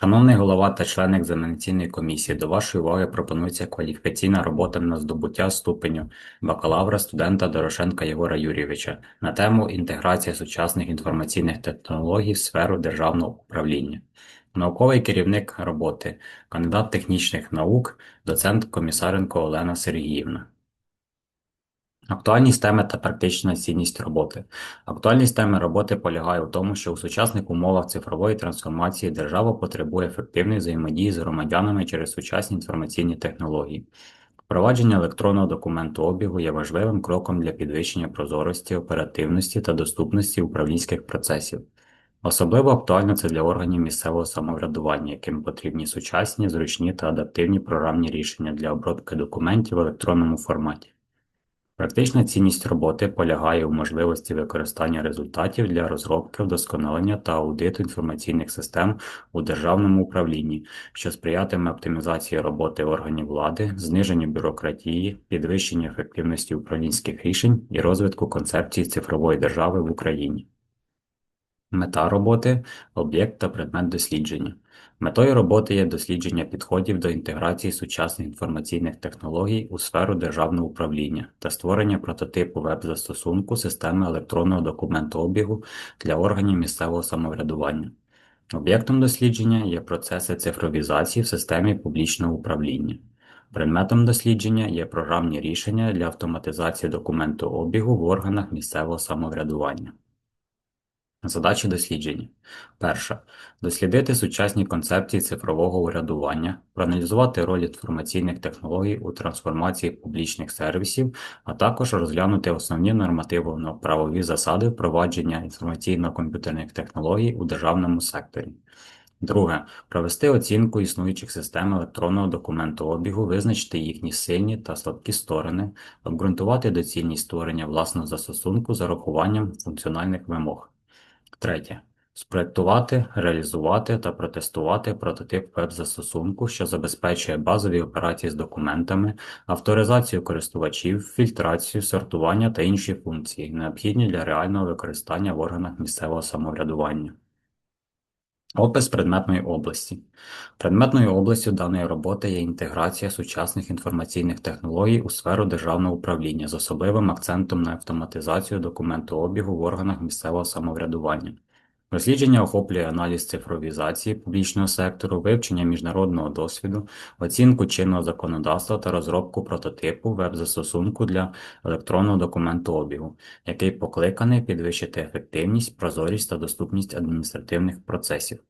Шановний голова та члени екзаменаційної комісії, до вашої уваги пропонується кваліфікаційна робота на здобуття ступеню бакалавра студента Дорошенка Єгора Юрійовича на тему інтеграція сучасних інформаційних технологій в сферу державного управління. Науковий керівник роботи, кандидат технічних наук, доцент Комісаренко Олена Сергіївна. Актуальність теми та практична цінність роботи. Актуальність теми роботи полягає в тому, що у сучасних умовах цифрової трансформації держава потребує ефективної взаємодії з громадянами через сучасні інформаційні технології. Впровадження електронного документообігу є важливим кроком для підвищення прозорості, оперативності та доступності управлінських процесів. Особливо актуально це для органів місцевого самоврядування, яким потрібні сучасні, зручні та адаптивні програмні рішення для обробки документів в електронному форматі. Практична цінність роботи полягає у можливості використання результатів для розробки, вдосконалення та аудиту інформаційних систем у державному управлінні, що сприятиме оптимізації роботи органів влади, зниженню бюрократії, підвищенню ефективності управлінських рішень і розвитку концепції цифрової держави в Україні. Мета роботи об'єкт та предмет дослідження. Метою роботи є дослідження підходів до інтеграції сучасних інформаційних технологій у сферу державного управління та створення прототипу веб-застосунку системи електронного документообігу для органів місцевого самоврядування. Об'єктом дослідження є процеси цифровізації в системі публічного управління. Предметом дослідження є програмні рішення для автоматизації документообігу в органах місцевого самоврядування. Задачі дослідження. Перша. Дослідити сучасні концепції цифрового урядування, проаналізувати роль інформаційних технологій у трансформації публічних сервісів, а також розглянути основні нормативно-правові засади впровадження інформаційно-комп'ютерних технологій у державному секторі. Друге. Провести оцінку існуючих систем електронного документообігу, визначити їхні сильні та слабкі сторони, обґрунтувати доцільність створення власного застосунку з урахуванням функціональних вимог. Третє. Спроектувати, реалізувати та протестувати прототип веб-застосунку, що забезпечує базові операції з документами, авторизацію користувачів, фільтрацію, сортування та інші функції, необхідні для реального використання в органах місцевого самоврядування. Опис предметної області. Предметною областю даної роботи є інтеграція сучасних інформаційних технологій у сферу державного управління з особливим акцентом на автоматизацію документообігу в органах місцевого самоврядування. Дослідження охоплює аналіз цифровізації публічного сектору, вивчення міжнародного досвіду, оцінку чинного законодавства та розробку прототипу веб-застосунку для електронного документообігу, який покликаний підвищити ефективність, прозорість та доступність адміністративних процесів.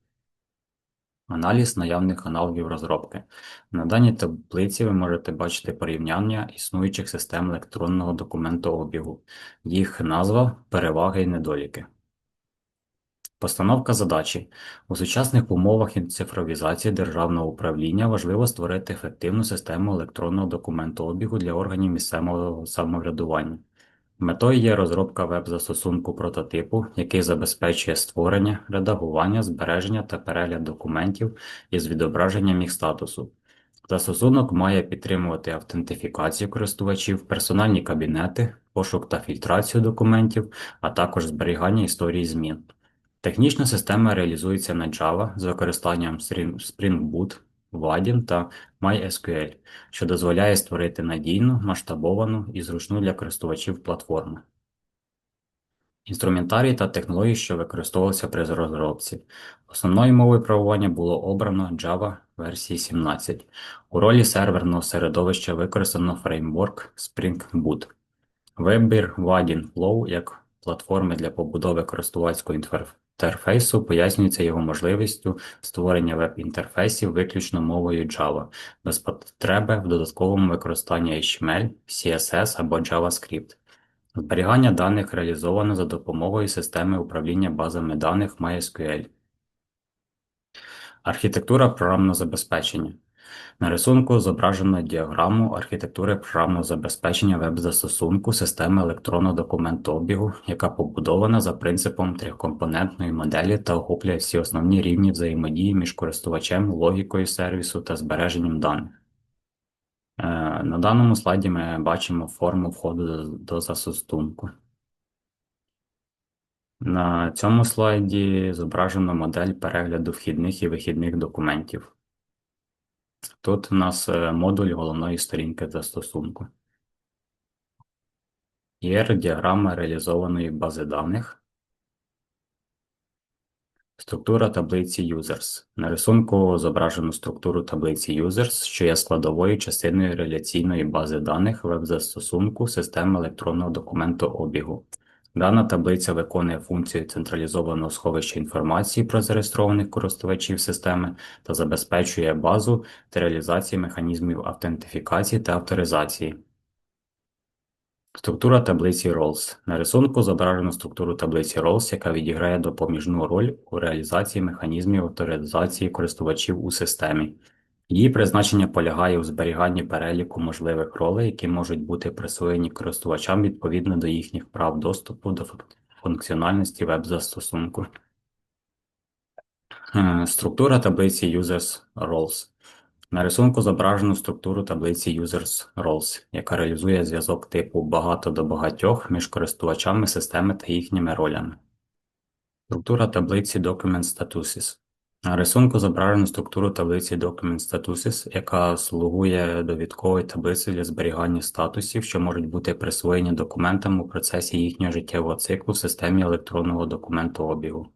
Аналіз наявних аналогів розробки. На даній таблиці ви можете бачити порівняння існуючих систем електронного документообігу, їх назва, переваги і недоліки. Постановка задачі. У сучасних умовах цифровізації державного управління важливо створити ефективну систему електронного документообігу для органів місцевого самоврядування. Метою є розробка веб-застосунку прототипу, який забезпечує створення, редагування, збереження та перегляд документів із відображенням їх статусу. Застосунок має підтримувати автентифікацію користувачів, персональні кабінети, пошук та фільтрацію документів, а також зберігання історії змін. Технічна система реалізується на Java з використанням Spring Boot, Vaadin та MySQL, що дозволяє створити надійну, масштабовану і зручну для користувачів платформу. Інструментарій та технології, що використовувалися при розробці. Основною мовою правування було обрано Java версії 17. У ролі серверного середовища використано фреймворк Spring Boot. Вибір Vaadin Flow як платформи для побудови користувацького інтерфейсу пояснюється його можливістю створення веб-інтерфейсів виключно мовою Java, без потреби в додатковому використанні HTML, CSS або JavaScript. Зберігання даних реалізовано за допомогою системи управління базами даних MySQL. Архітектура програмного забезпечення на рисунку зображено діаграму архітектури програмного забезпечення веб-застосунку системи електронного документообігу, яка побудована за принципом трикомпонентної моделі та охоплює всі основні рівні взаємодії між користувачем, логікою сервісу та збереженням даних. Е, на даному слайді ми бачимо форму входу до застосунку. На цьому слайді зображено модель перегляду вхідних і вихідних документів. Тут у нас е, модуль головної сторінки застосунку. Є діаграма реалізованої бази даних. Структура таблиці Users. На рисунку зображено структуру таблиці Users, що є складовою частиною реляційної бази даних веб-застосунку системи електронного документообігу. Дана таблиця виконує функцію централізованого сховища інформації про зареєстрованих користувачів системи та забезпечує базу та реалізації механізмів автентифікації та авторизації. Структура таблиці Roles. На рисунку зображено структуру таблиці Roles, яка відіграє допоміжну роль у реалізації механізмів авторизації користувачів у системі. Її призначення полягає у зберіганні переліку можливих ролей, які можуть бути присвоєні користувачам відповідно до їхніх прав доступу до функціональності веб-застосунку. Е, структура таблиці Users Roles. На рисунку зображено структуру таблиці Users Roles, яка реалізує зв'язок типу багато до багатьох між користувачами системи та їхніми ролями. Структура таблиці Document Statuses. На рисунку зображено структуру таблиці Document Statuses, яка слугує довідковою таблицею для зберігання статусів, що можуть бути присвоєні документам у процесі їхнього життєвого циклу в системі електронного документообігу.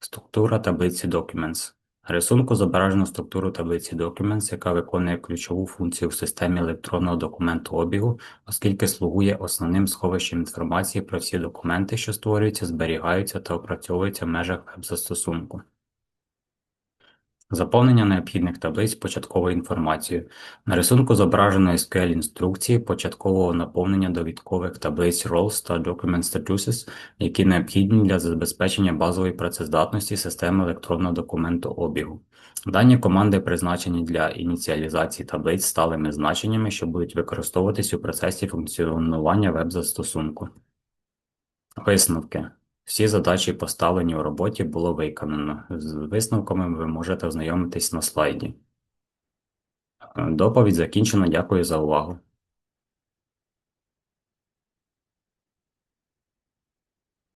Структура таблиці Documents. На рисунку зображено структуру таблиці Documents, яка виконує ключову функцію в системі електронного документообігу, оскільки слугує основним сховищем інформації про всі документи, що створюються, зберігаються та опрацьовуються в межах веб-застосунку. Заповнення необхідних таблиць початковою інформацією. На рисунку зображено SQL інструкції початкового наповнення довідкових таблиць roles та document statuses, які необхідні для забезпечення базової працездатності системи електронного документообігу. Дані команди призначені для ініціалізації таблиць сталими значеннями, що будуть використовуватись у процесі функціонування веб-застосунку. Висновки всі задачі, поставлені у роботі, було виконано. З висновками ви можете ознайомитись на слайді. Доповідь закінчено. Дякую за увагу.